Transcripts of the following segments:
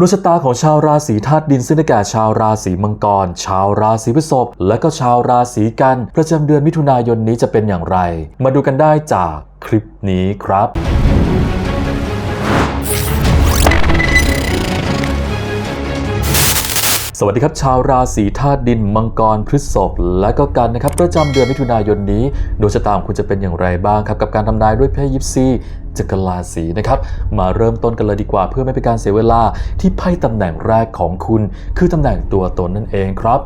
ดวงชะตาของชาวราศีธาตุดินซึ่งได้แก่ชาวราศีมังกร ชาวราศีพฤษภและก็ชาวราศีกันประจำเดือนมิถุนายนนี้จะเป็นอย่างไร มาดูกันได้จากคลิปนี้ครับ สวัสดีครับ ชาวราศีธาตุดินมังกรพฤษภและก็กันนะครับประจำเดือนมิถุนายนนี้ดวงชะตาของคุณจะเป็นอย่างไรบ้างครับ กับการทำนายด้วยไพ่ยิปซีจักรราศีนะครับ มาเริ่มต้นกันเลยดีกว่าเพื่อไม่เป็นการเสียเวลาที่ไพ่ตำแหน่งแรกของคุณ คือตำแหน่งตัวตนนั่นเองครับ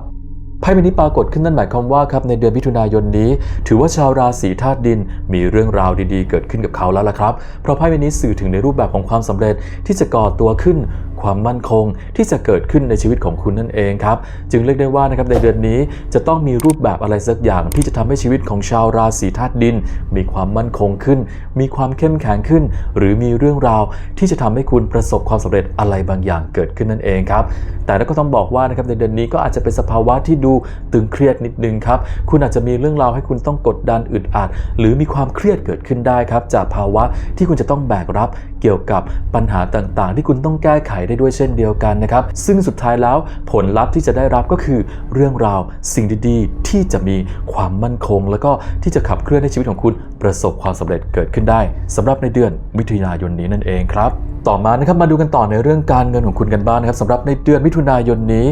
ไพ่ใบนี้ปรากฏขึ้นนั่นหมายความว่าครับในเดือนมิถุนายนนี้ ถือว่าชาวราศีธาตุดินมีเรื่องราวดีๆ เกิดขึ้นกับเขาแล้วล่ะครับ เพราะไพ่ใบนี้สื่อถึงในรูปแบบของความสำเร็จที่จะก่อตัวขึ้น ความมั่นคงที่จะเกิดขึ้นในชีวิตของคุณนั่นเองครับ จึงเรียกได้ว่านะครับในเดือนนี้จะต้องมีรูปแบบอะไรสักอย่างที่จะทำให้ชีวิตของชาวราศีธาตุดิน มีความมั่นคงขึ้น มีความเข้มแข็งขึ้น หรือมีเรื่องราวที่จะทำให้คุณประสบความสำเร็จอะไรบางอย่างเกิดขึ้นนั่นเองครับแต่แล้วก็ต้องบอกว่านะครับในเดือนนี้ก็อาจจะเป็นสภาวะที่ดูตึงเครียดนิดนึงครับคุณอาจจะมีเรื่องราวให้คุณต้องกดดันอึดอัดหรือมีความเครียดเกิดขึ้นได้ครับจากภาวะที่คุณจะต้องแบกรับเกี่ยวกับปัญหาต่างๆ ที่คุณต้องแก้ไขได้ด้วยเช่นเดียวกันนะครับ ซึ่งสุดท้ายแล้วผลลัพธ์ที่จะได้รับก็คือเรื่องราวสิ่งดีๆ ที่จะมีความมั่นคง แล้วก็ที่จะขับเคลื่อนให้ชีวิตของคุณประสบความสำเร็จเกิดขึ้นได้สำหรับในเดือนมิถุนายนนี้นั่นเองครับ ต่อมานะครับมาดูกันต่อในเรื่องการเงินของคุณกันบ้างนะครับสำหรับในเดือนมิถุนายนนี้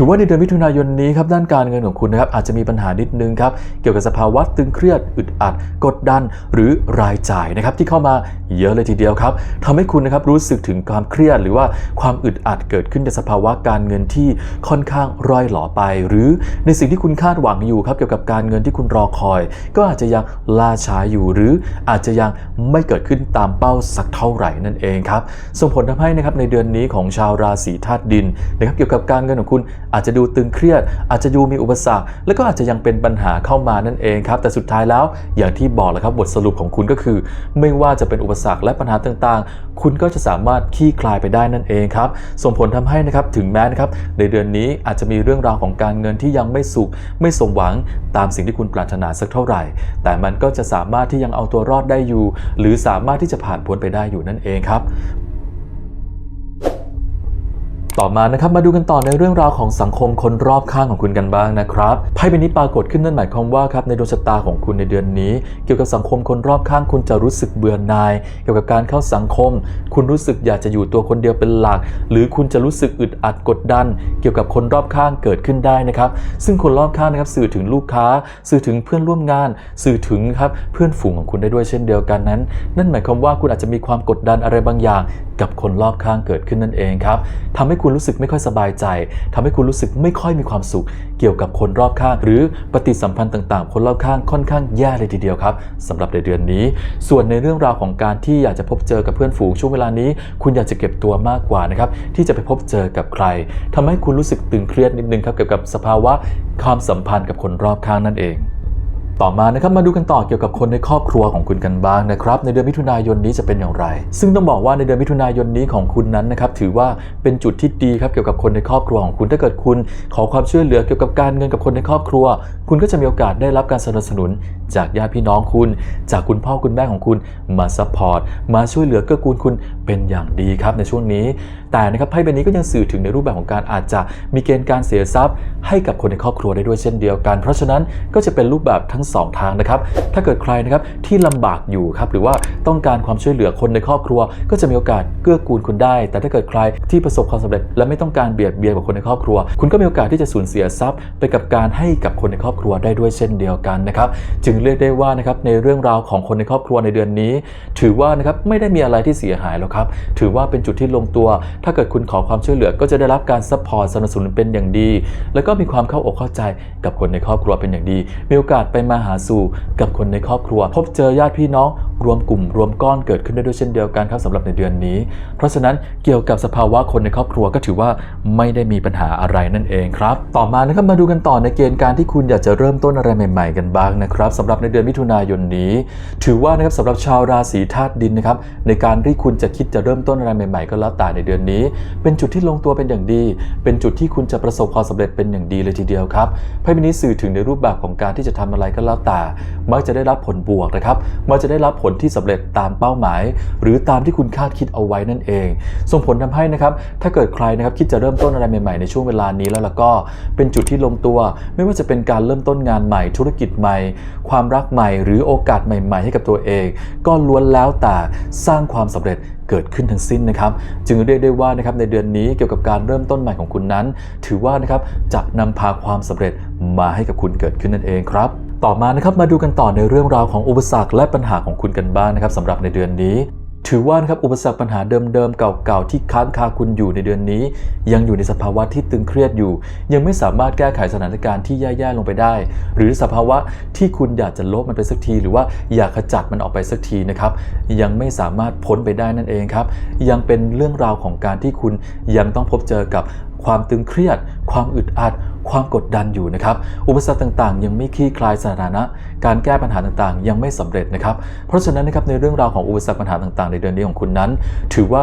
ถือว่าในเดือนมิถุนายนนี้ครับด้านการเงินของคุณนะครับอาจจะมีปัญหานิดนึงครับเกี่ยวกับสภาวะตึงเครียดอึดอัด กดดันหรือรายจ่ายนะครับที่เข้ามาเยอะเลยทีเดียวครับทำให้คุณนะครับรู้สึกถึงความเครียดหรือว่าความอึดอัดเกิดขึ้นในสภาวะการเงินที่ค่อนข้างร่อยหลอไป หรือในสิ่งที่คุณคาดหวังอยู่ครับเกี่ยวกับการเงินที่คุณรอคอย ก็อาจจะยังล่าช้าอยู่ หรืออาจจะยังไม่เกิดขึ้นตามเป้าสักเท่าไหร่นั่นเองครับส่งผลทำให้นะครับในเดือนนี้ของชาวราศีธาตุดินนะครับเกี่ยวกับการเงินของคุณอาจจะดูตึงเครียด อาจจะดูมีอุปสรรค และก็อาจจะยังเป็นปัญหาเข้ามานั่นเองครับ แต่สุดท้ายแล้วอย่างที่บอกแหละครับบทสรุปของคุณก็คือ ไม่ว่าจะเป็นอุปสรรคและปัญหาต่างๆ คุณก็จะสามารถคลี่คลายไปได้นั่นเองครับส่งผลทำให้นะครับถึงแม้นะครับในเดือนนี้อาจจะมีเรื่องราวของการเงินที่ยังไม่สุข ไม่สมหวังตามสิ่งที่คุณปรารถนาสักเท่าไหร่ แต่มันก็จะสามารถที่ยังเอาตัวรอดได้อยู่ หรือสามารถที่จะผ่านพ้นไปได้อยู่นั่นเองครับ ต่อมานะครับมาดูกันต่อในเรื่องราวของสังคมคนรอบข้างของคุณกันบ้างนะครับไพ่ใบนี้ปรากฏขึ้นนั่นหมายความว่าครับในดวงชะตาของคุณในเดือนนี้ เกี่ยวกับสังคมคนรอบข้างคุณจะรู้สึกเบื่อหน่าย เกี่ยวกับการเข้าสังคม คุณรู้สึกอยากจะอยู่ตัวคนเดียวเป็นหลัก หรือคุณจะรู้สึกอึดอัดกดดัน เกี่ยวกับคนรอบข้างเกิดขึ้นได้นะครับซึ่งคนรอบข้างนะครับสื่อถึงลูกค้า สื่อถึงเพื่อนร่วมงาน สื่อถึงครับเพื่อนฝูงของคุณได้ด้วยเช่นเดียวกันนั้น นั่นหมายความว่าคุณอาจจะมีความกดดันอะไรบางอย่าง กับคนรอบข้างเกิดขึ้นนั่นเองครับทำให้คุณคุณรู้สึกไม่ค่อยสบายใจทำให้คุณรู้สึกไม่ค่อยมีความสุข เกี่ยวกับคนรอบข้าง หรือปฏิสัมพันธ์ต่าง ๆ คนรอบข้างค่อนข้างแย่เลยทีเดียวครับสำหรับในเดือนนี้ ส่วนในเรื่องราวของการที่อยากจะพบเจอกับเพื่อนฝูงช่วงเวลานี้ คุณอยากจะเก็บตัวมากกว่านะครับที่จะไปพบเจอกับใครทำให้คุณรู้สึกตึงเครียดนิดนึงครับเกี่ยวกับสภาวะความสัมพันธ์กับคนรอบข้างนั่นเอง ต่อมานะครับมาดูกันต่อเกี่ยวกับคนในครอบครัวของคุณกันบ้างนะครับในเดือนมิถุนายนนี้จะเป็นอย่างไร ซึ่งต้องบอกว่าในเดือนมิถุนายนนี้ของคุณนั้นนะครับถือว่าเป็นจุดที่ดีครับเกี่ยวกับคนในครอบครัวของคุณถ้าเกิดคุณ ขอความช่วยเหลือเกี่ยวกับการเงินกับคนในครอบครัว คุณก็จะมีโอกาสได้รับการสนับสนุน จากญาติพี่น้องคุณ จากคุณพ่อคุณแม่ของคุณมาซัพพอร์ตมาช่วยเหลือเกื้อกูลคุณเป็นอย่างดีครับในช่วงนี้ แต่นะครับไพ่ใบนี้ก็ยังสื่อถึงในรูปแบบของการอาจจะมีเกณฑ์การเสียทรัพย์ ให้กับคนในครอบครัวได้ด้วยเช่นเดียวกัน เพราะฉะนั้นก็จะเป็นรูปแบบทั้งสองทางนะครับถ้าเกิดใครนะครับที่ลำบากอยู่ครับหรือว่าต้องการความช่วยเหลือคนในครอบครัว ก็จะมีโอกาสเกื้อกูลคุณได้ แต่ถ้าเกิดใครที่ประสบความสำเร็จ และไม่ต้องการเบียดเบียนกับคนในครอบครัว คุณก็มีโอกาสที่จะสูญเสียทรัพย์ ไปกับการให้กับคนในครอบครัวได้ด้วยเช่นเดียวกันนะครับจึงเรียกได้ว่านะครับในเรื่องราวของคนในครอบครัวในเดือนนี้ ถือว่านะครับไม่ได้มีอะไรที่เสียหายแล้วครับถือว่าเป็นจุดที่ลงตัว ถ้าเกิดคุณขอความช่วยเหลือก็จะได้รับการซัพพอร์ตสนับสนุนเป็นอย่างดี แล้วก็มีความเข้าอกเข้าใจกับคนในครอบครัวเป็นอย่างดี มีโอกาสไปมาหาสู่กับคนในครอบครัว พบเจอญาติพี่น้อง รวมกลุ่มรวมก้อนเกิดขึ้นได้ด้วยเช่นเดียวกันครับสำหรับในเดือนนี้ เพราะฉะนั้นเกี่ยวกับสภาวะคนในครอบครัวก็ถือว่าไม่ได้มีปัญหาอะไรนั่นเองครับ ต่อมานะครับมาดูกันต่อในเกณฑ์การที่คุณอยากจะเริ่มต้นอะไรใหม่ ๆ กันบ้างนะครับสำหรับในเดือนมิถุนายนนี้ ถือว่านะครับสำหรับชาวราศีธาตุดินนะครับในการที่คุณจะคิดจะเริ่มต้นอะไรใหม่ ๆ ก็แล้วแต่ในเดือนนี้ เป็นจุดที่ลงตัวเป็นอย่างดี เป็นจุดที่คุณจะประสบความสำเร็จเป็นอย่างดีเลยทีเดียวครับไพ่ใบนี้สื่อถึงในรูปแบบของการที่จะทำอะไรก็แล้วแต่มักจะได้รับผลบวกนะครับมักจะได้รับผลลที่สำเร็จตามเป้าหมาย หรือตามที่คุณคาดคิดเอาไว้นั่นเอง ส่งผลทำให้นะครับถ้าเกิดใครนะครับคิดจะเริ่มต้นอะไรใหม่ๆในช่วงเวลานี้แล้วล่ะก็เป็นจุดที่ลงตัว ไม่ว่าจะเป็นการเริ่มต้นงานใหม่ ธุรกิจใหม่ ความรักใหม่ หรือโอกาสใหม่ ๆ ให้กับตัวเอง ก็ล้วนแล้วแต่สร้างความสำเร็จเกิดขึ้นทั้งสิ้นนะครับ จึงเรียกได้ว่านะครับในเดือนนี้เกี่ยวกับการเริ่มต้นใหม่ของคุณนั้น ถือว่านะครับจะนำพาความสำเร็จมาให้กับคุณเกิดขึ้นนั่นเองครับ ต่อมานะครับมาดูกันต่อในเรื่องราวของอุปสรรคและปัญหาของคุณกันบ้างนะครับสำหรับในเดือนนี้ ถือว่านะครับอุปสรรคปัญหาเดิมๆ เก่าๆ ที่ค้างคาคุณอยู่ในเดือนนี้ ยังอยู่ในสภาวะที่ตึงเครียดอยู่ ยังไม่สามารถแก้ไขสถานการณ์ที่แย่ๆลงไปได้ หรือสภาวะที่คุณอยากจะลบมันไปสักที หรือว่าอยากขจัดมันออกไปสักทีนะครับยังไม่สามารถพ้นไปได้นั่นเองครับยังเป็นเรื่องราวของการที่คุณยังต้องพบเจอกับความตึงเครียด ความอึดอัด ความกดดันอยู่นะครับ อุปสรรคต่างๆ ยังไม่คลี่คลายสถานะ การแก้ปัญหาต่างๆ ยังไม่สำเร็จนะครับ เพราะฉะนั้นนะครับในเรื่องราวของอุปสรรคปัญหาต่างๆ ในเดือนนี้ของคุณนั้น ถือว่า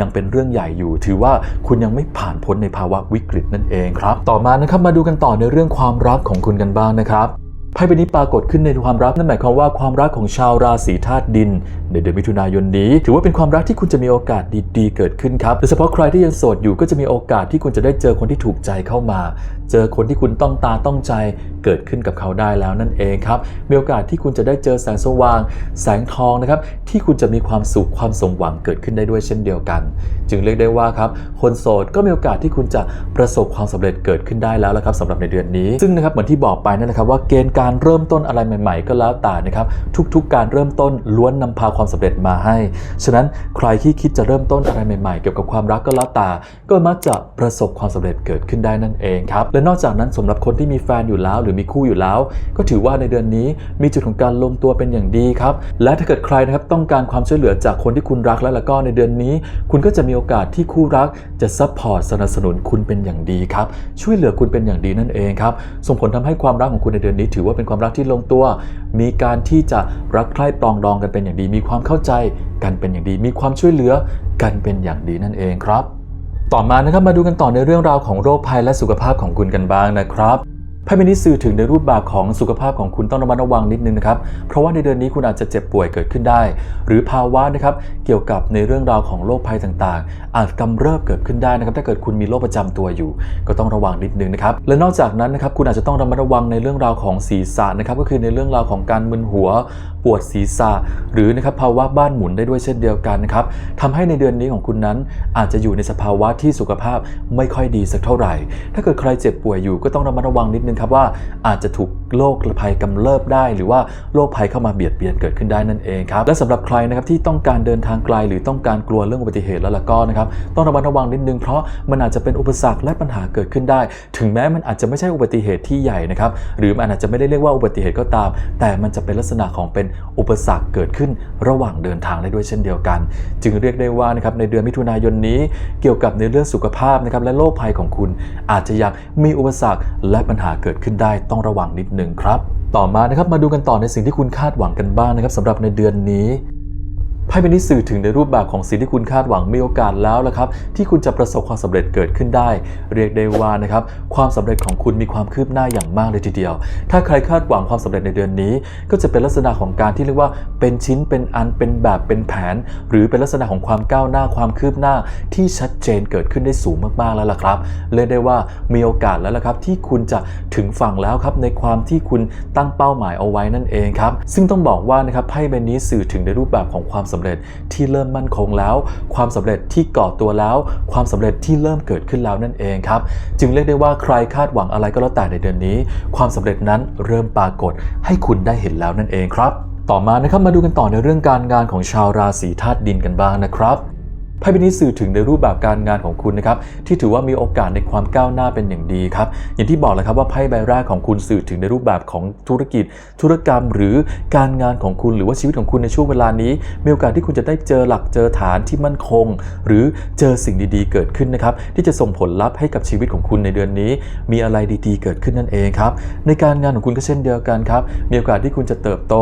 ยังเป็นเรื่องใหญ่อยู่ ถือว่าคุณยังไม่ผ่านพ้นในภาวะวิกฤตนั่นเองครับ ต่อมานะครับมาดูกันต่อในเรื่องความรักของคุณกันบ้างนะครับ ไพ่ใบนี้ปรากฏขึ้นในความรักนั่นหมายความว่าความรักของชาวราศีธาตุดิน ในเดือนมิถุนายนนี้ ถือว่าเป็นความรักที่คุณจะมีโอกาสดีๆ เกิดขึ้นครับโดยเฉพาะใครที่ยังโสดอยู่ก็จะมีโอกาสที่คุณจะได้เจอคนที่ถูกใจเข้ามา เจอคนที่คุณต้องตาต้องใจเกิดขึ้นกับเขาได้แล้วนั่นเองครับมีโอกาสที่คุณจะได้เจอแสงสว่าง แสงทองนะครับที่คุณจะมีความสุขความสมหวังเกิดขึ้นได้ด้วยเช่นเดียวกัน จึงเรียกได้ว่าครับคนโสดก็มีโอกาสที่คุณจะประสบความสำเร็จเกิดขึ้นได้แล้วละครับสำหรับในเดือนนี้ซึ่งนะครับเหมือนที่บอกไปนั่นนะครับว่าเกณฑ์การการเริ่มต้นอะไรใหม่ๆ ก็แล้วแต่นะครับ ทุกๆ การเริ่มต้นล้วนนำพาความสำเร็จมาให้ ฉะนั้นใครที่คิดจะเริ่มต้นอะไรใหม่ๆ เกี่ยวกับความรักก็แล้วแต่ก็มักจะประสบความสำเร็จเกิดขึ้นได้นั่นเองครับ และนอกจากนั้นสำหรับคนที่มีแฟนอยู่แล้ว หรือมีคู่อยู่แล้ว ก็ถือว่าในเดือนนี้มีจุดของการลงตัวเป็นอย่างดีครับและถ้าเกิดใครนะครับต้องการความช่วยเหลือจากคนที่คุณรักแล้วแล้วก็ในเดือนนี้ คุณก็จะมีโอกาสที่คู่รักจะซัพพอร์ตสนับสนุนคุณเป็นอย่างดีครับช่วยเหลือคุณเป็นอย่างดีนั่นเองครับส่งผลทำให้ความรักของคุณในเดือนนี้ถือว่าเป็นความรักที่ลงตัว มีการที่จะรักใคร่ปรองดองกันเป็นอย่างดี มีความเข้าใจกันเป็นอย่างดี มีความช่วยเหลือกันเป็นอย่างดีนั่นเองครับ ต่อมานะครับมาดูกันต่อในเรื่องราวของโรคภัยและสุขภาพของคุณกันบ้างนะครับ ไพ่ใบนี้สื่อถึงในรูปแบบของสุขภาพของคุณต้องระมัดระวังนิดนึงนะครับ เพราะว่าในเดือนนี้คุณอาจจะเจ็บป่วยเกิดขึ้นได้ หรือภาวะนะครับเกี่ยวกับในเรื่องราวของโรคภัยต่างๆ อาจกำเริบเกิดขึ้นได้นะครับ ถ้าเกิดคุณมีโรคประจำตัวอยู่ ก็ต้องระวังนิดนึงนะครับ และนอกจากนั้นนะครับคุณอาจจะต้องระมัดระวังในเรื่องราวของศีรษะนะครับ ก็คือในเรื่องราวของการมึนหัว ปวดศีรษะ หรือนะครับภาวะบ้านหมุนได้ด้วยเช่นเดียวกันนะครับทำให้ในเดือนนี้ของคุณนั้น อาจจะอยู่ในสภาวะที่สุขภาพไม่ค่อยดีสักเท่าไหร่ ถ้าเกิดใครเจ็บป่วยอยู่ก็ต้องระมัดระวังนิดนึงครับว่าอาจจะถูกโรคภัยกำเริบได้ หรือว่าโรคภัยเข้ามาเบียดเบียนเกิดขึ้นได้นั่นเองครับและสำหรับใครนะครับที่ต้องการเดินทางไกลหรือต้องการกลัวเรื่องอุบัติเหตุแล้วล่ะก็นะครับต้องระมัดระวังนิดนึงเพราะมันอาจจะเป็นอุปสรรคและปัญหาเกิดขึ้นได้ ถึงแม้มันอาจจะไม่ใช่อุบัติเหตุที่ใหญ่นะครับหรือมันอาจจะไม่ได้เรียกว่าอุบัติเหตุก็ตาม แต่มันจะเป็นลักษณะของเป็นอุปสรรคเกิดขึ้นระหว่างเดินทางได้ด้วยเช่นเดียวกัน จึงเรียกได้ว่านะครับในเดือนมิถุนายนนี้ เกี่ยวกับในเรื่องสุขภาพนะครับและโรคภัยของคุณ อาจจะยังมีอุปสรรคและปัญหาเกิดขึ้นได้ต้องระวังนิดหนึ่งครับ ต่อมานะครับมาดูกันต่อในสิ่งที่คุณคาดหวังกันบ้างนะครับสำหรับในเดือนนี้ ไพ่ใบนี้สื่อถึงในรูปแบบของสิ่งที่คุณคาดหวังมีโอกาสแล้วละครับ ที่คุณจะประสบความสำเร็จเกิดขึ้นได้ เรียกได้ว่านะครับความสำเร็จของคุณมีความคืบหน้าอย่างมากเลยทีเดียว ถ้าใครคาดหวังความสำเร็จในเดือนนี้ ก็จะเป็นลักษณะของการที่เรียกว่าเป็นชิ้นเป็นอันเป็นแบบเป็นแผน หรือเป็นลักษณะของความก้าวหน้าความคืบหน้าที่ชัดเจนเกิดขึ้นได้สูงมากๆแล้วล่ะครับเรียกได้ว่ามีโอกาสแล้วละครับ ที่คุณจะถึงฝั่งแล้วครับในความที่คุณตั้งเป้าหมายเอาไว้นั่นเองครับซึ่งต้องบอกว่านะครับไพ่ใบนี้สื่อถึงในรูปแบบของความสำเร็จที่เริ่มมั่นคงแล้ว ความสำเร็จที่ก่อตัวแล้ว ความสำเร็จที่เริ่มเกิดขึ้นแล้วนั่นเองครับ จึงเรียกได้ว่าใครคาดหวังอะไรก็แล้วแต่ในเดือนนี้ ความสำเร็จนั้นเริ่มปรากฏให้คุณได้เห็นแล้วนั่นเองครับต่อมานะครับมาดูกันต่อในเรื่องการงานของชาวราศีธาตุดินกันบ้างนะครับ ไพ่ใบนี้สื่อถึงในรูปแบบการงานของคุณนะครับที่ถือว่ามีโอกาสในความก้าวหน้าเป็นอย่างดีครับอย่างที่บอกเลยครับว่าไพ่ใบแรกของคุณสื่อถึงในรูปแบบของธุรกิจ ธุรกรรมหรือการงานของคุณหรือว่าชีวิตของคุณในช่วงเวลานี้ มีโอกาสที่คุณจะได้เจอหลักเจอฐานที่มั่นคง หรือเจอสิ่งดีๆ เกิดขึ้นนะครับที่จะส่งผลลัพธ์ให้กับชีวิตของคุณในเดือนนี้ มีอะไรดีๆ เกิดขึ้นนั่นเองครับในการงานของคุณก็เช่นเดียวกันครับมีโอกาสที่คุณจะเติบโต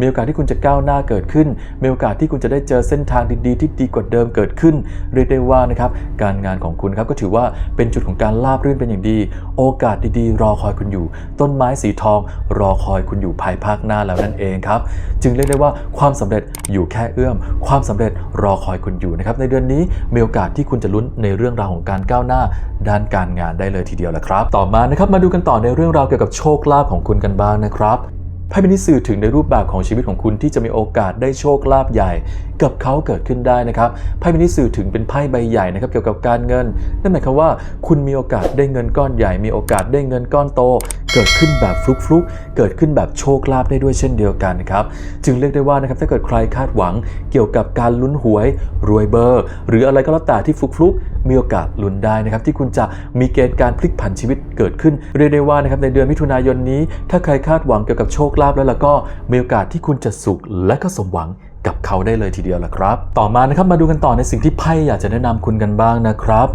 มีโอกาสที่คุณจะก้าวหน้าเกิดขึ้น มีโอกาสที่คุณจะได้เจอเส้นทางดีๆ ที่ดีกว่าเดิมเกิดขึ้นเรียกได้ว่านะครับการงานของคุณครับก็ถือว่าเป็นจุดของการราบรื่นเป็นอย่างดี โอกาสดีๆ รอคอยคุณอยู่ ต้นไม้สีทอง รอคอยคุณอยู่ภายภาคหน้าแล้วนั่นเองครับจึงเรียกได้ว่าความสำเร็จอยู่แค่เอื้อม ความสำเร็จรอคอยคุณอยู่นะครับในเดือนนี้มีโอกาสที่คุณจะลุ้นในเรื่องราวของการก้าวหน้า ด้านการงานได้เลยทีเดียวแหละครับ ต่อมานะครับมาดูกันต่อในเรื่องราวเกี่ยวกับโชคลาภของคุณกันบ้างนะครับไพ่ใบนี้สื่อถึงในรูปแบบของชีวิตของคุณที่จะมีโอกาสได้โชคลาภใหญ่ กับเขาเกิดขึ้นได้นะครับไพ่ใบนี้สื่อถึงเป็นไพ่ใบใหญ่นะครับเกี่ยวกับการเงิน นั่นหมายความว่า คุณมีโอกาสได้เงินก้อนใหญ่ มีโอกาสได้เงินก้อนโต เกิดขึ้นแบบฟลุกๆเกิดขึ้นแบบโชคลาภได้ด้วยเช่นเดียวกันครับจึงเรียกได้ว่านะครับถ้าเกิดใครคาดหวังเกี่ยวกับการลุ้นหวย รวยเบอร์ หรืออะไรก็แล้วแต่ที่ฟลุกๆมีโอกาสลุ้นได้นะครับที่คุณจะมีเกณฑ์การพลิกผันชีวิตเกิดขึ้นเรียกได้ว่านะครับในเดือนมิถุนายนนี้ ถ้าใครคาดหวังเกี่ยวกับโชคลาภแล้วล่ะก็มีโอกาสที่คุณจะสุขและก็สมหวัง กับเขาได้เลยทีเดียวละครับ ต่อมานะครับมาดูกันต่อในสิ่งที่ไพ่อยากจะแนะนำคุณกันบ้างนะครับ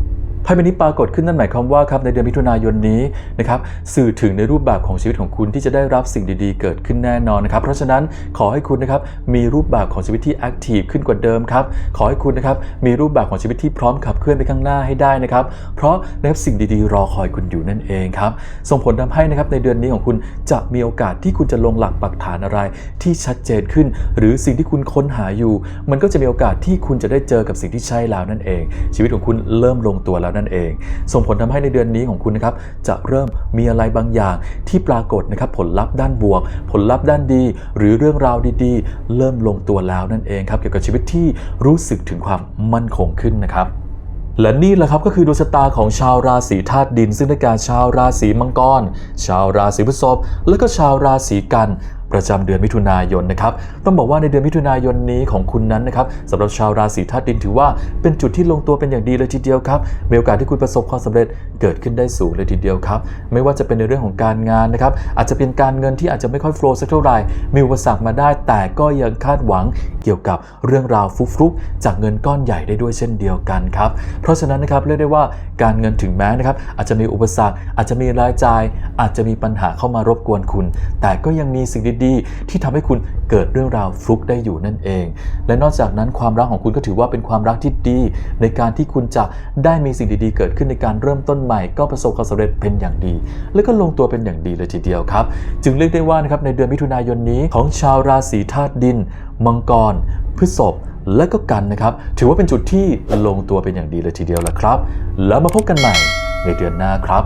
ไพ่ใบนี้ปรากฏขึ้นนั่นหมายความว่าครับในเดือนมิถุนายนนี้นะครับสื่อถึงในรูปแบบของชีวิตของคุณที่จะได้รับสิ่งดีๆ เกิดขึ้นแน่นอนนะครับ เพราะฉะนั้นขอให้คุณนะครับมีรูปแบบของชีวิตที่แอคทีฟขึ้นกว่าเดิมครับขอให้คุณนะครับมีรูปแบบของชีวิตที่พร้อมขับเคลื่อนไปข้างหน้าให้ได้นะครับ เพราะนะครับสิ่งดีๆ รอคอยคุณอยู่นั่นเองครับส่งผลทำให้นะครับในเดือนนี้ของคุณจะมีโอกาสที่คุณจะลงหลักปักฐานอะไร ที่ชัดเจนขึ้น หรือสิ่งที่คุณค้นหาอยู่ มันก็จะมีโอกาสที่คุณจะได้เจอกับสิ่งที่ใช่แล้วนั่นเอง ชีวิตของคุณเริ่มลงตัวแล้วนั่นเอง ส่งผลทำให้ในเดือนนี้ของคุณนะครับจะเริ่มมีอะไรบางอย่างที่ปรากฏนะครับผลลัพธ์ด้านบวก ผลลัพธ์ด้านดี หรือเรื่องราวดีๆ เริ่มลงตัวแล้วนั่นเองครับเกี่ยวกับชีวิตที่รู้สึกถึงความมั่นคงขึ้นนะครับและนี่แหละครับก็คือดวงชะตาของชาวราศีธาตุดิน ซึ่งได้แก่ชาวราศีมังกร ชาวราศีพฤษภและก็ชาวราศีกัน ประจำเดือนมิถุนายนนะครับต้องบอกว่าในเดือนมิถุนายนนี้ของคุณนั้นนะครับสำหรับชาวราศีธาตุดินถือว่าเป็นจุดที่ลงตัวเป็นอย่างดีเลยทีเดียวครับมีโอกาสที่คุณประสบความสำเร็จเกิดขึ้นได้สูงเลยทีเดียวครับไม่ว่าจะเป็นในเรื่องของการงานนะครับอาจจะเป็นการเงินที่อาจจะไม่ค่อยโฟล์สักเท่าไหร่มีอุปสรรคมาได้ แต่ก็ยังคาดหวังเกี่ยวกับเรื่องราวฟลุกๆจากเงินก้อนใหญ่ได้ด้วยเช่นเดียวกันครับเพราะฉะนั้นนะครับเรียกได้ว่าการเงินถึงแม้นะครับอาจจะมีอุปสรรคอาจจะมีรายจ่าย อาจจะมีปัญหาเข้ามารบกวนคุณ แต่ก็ยังมีสิ่งดีๆ ที่ทำให้คุณเกิดเรื่องราวฟลุกได้อยู่นั่นเอง และนอกจากนั้นความรักของคุณก็ถือว่าเป็นความรักที่ดี ในการที่คุณจะได้มีสิ่งดีๆ เกิดขึ้นในการเริ่มต้นใหม่ ก็ประสบความสำเร็จเป็นอย่างดี และก็ลงตัวเป็นอย่างดีเลยทีเดียวครับ จึงเรียกได้ว่านะครับในเดือนมิถุนายนนี้ของชาวราศีธาตุดิน มังกร พฤษภและก็กันนะครับ ถือว่าเป็นจุดที่ลงตัวเป็นอย่างดีเลยทีเดียวแหละครับ แล้วมาพบกันใหม่ในเดือนหน้าครับ